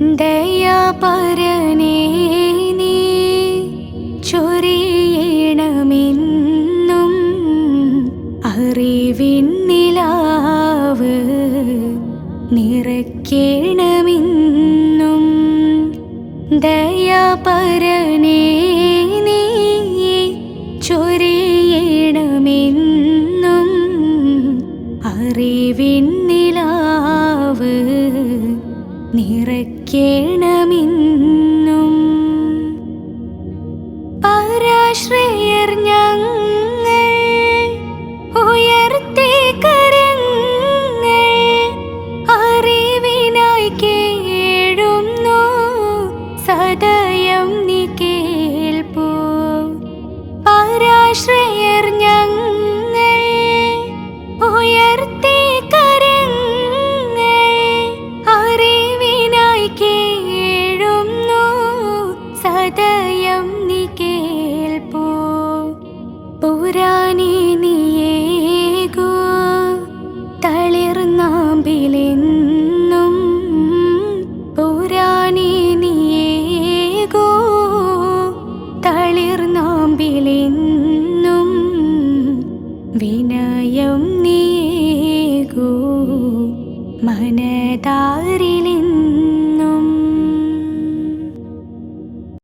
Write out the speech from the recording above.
ദയാപരനേ നീ ചൊരിയണമെന്നും അറിവിൻ നീ അറിവിൻ നിലാവ് നിറയ്ക്കണമെന്നും പരാശ്രയർ സദയം നീ കേൾപ്പൂ. പുരാണി നീയേകോ തളിർന്നാമ്പിലെന്നും പുരാണി നീയേകോ തളിർന്നാമ്പിലെന്നും വിനയം നീയേകോ മനതാരി